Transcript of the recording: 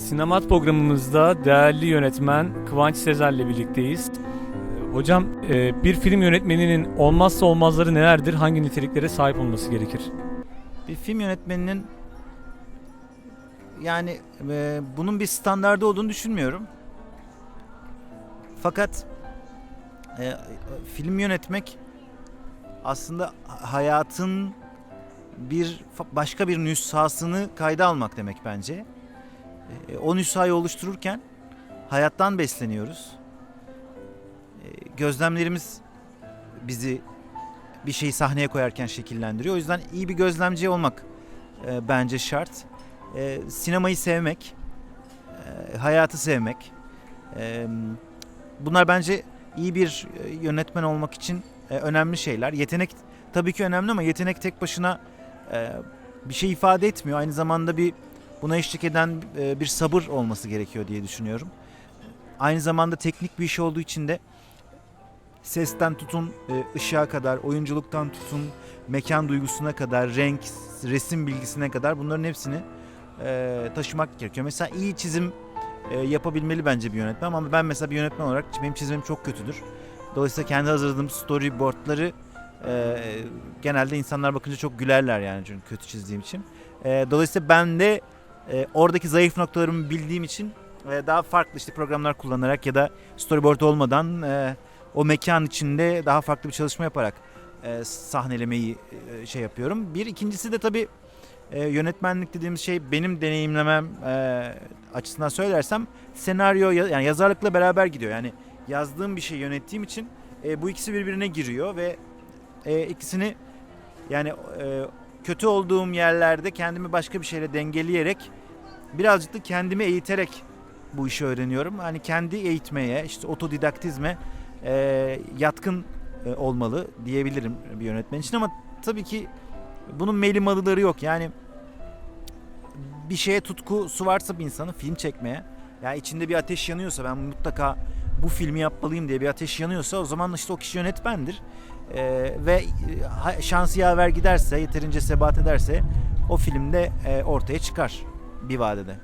Sinemat programımızda değerli yönetmen Kıvanç Sezer'le birlikteyiz. Hocam e, bir film yönetmeninin olmazsa olmazları nelerdir? Hangi niteliklere sahip olması gerekir? Bir film yönetmeninin yani e, bunun bir standardı olduğunu düşünmüyorum. Fakat e, film yönetmek aslında hayatın bir başka bir nüshasını kayda almak demek bence. E, o nüshayı oluştururken hayattan besleniyoruz. E, gözlemlerimiz bizi bir şeyi sahneye koyarken şekillendiriyor. O yüzden iyi bir gözlemci olmak e, bence şart. E, sinemayı sevmek, hayatı sevmek. bunlar bence iyi bir yönetmen olmak için önemli şeyler. Yetenek tabii ki önemli ama yetenek tek başına bir şey ifade etmiyor. Aynı zamanda bir buna eşlik eden e, bir sabır olması gerekiyor diye düşünüyorum. Aynı zamanda teknik bir iş olduğu için de sesten tutun e, ışığa kadar, oyunculuktan tutun mekan duygusuna kadar, renk, resim bilgisine kadar bunların hepsini e, taşımak gerekiyor. Mesela iyi çizim yapabilmeli bence bir yönetmen ama ben mesela bir yönetmen olarak benim çizimim çok kötüdür. Dolayısıyla kendi hazırladığım storyboardları e, genelde insanlar bakınca çok gülerler yani çünkü kötü çizdiğim için. E, dolayısıyla ben de e, oradaki zayıf noktalarımı bildiğim için e, daha farklı işte programlar kullanarak ya da storyboard olmadan e, o mekan içinde daha farklı bir çalışma yaparak e, sahnelemeyi e, şey yapıyorum. Bir ikincisi de tabii e, yönetmenlik dediğimiz şey benim deneyimlemem e, açısından söylersem senaryo ya- yani yazarlıkla beraber gidiyor. Yani yazdığım bir şey yönettiğim için e, bu ikisi birbirine giriyor ve e, ikisini yani e, kötü olduğum yerlerde kendimi başka bir şeyle dengeleyerek birazcık da kendimi eğiterek bu işi öğreniyorum. Hani kendi eğitmeye, işte otodidaktizme e, yatkın e, olmalı diyebilirim bir yönetmen için ama tabii ki bunun meyli malıları yok. Yani bir şeye tutkusu varsa bir insanın film çekmeye ya içinde bir ateş yanıyorsa ben mutlaka bu filmi yapmalıyım diye bir ateş yanıyorsa o zaman işte o kişi yönetmendir. E, ve e, ha- şansı yaver giderse yeterince sebat ederse o filmde e, ortaya çıkar bir vadede.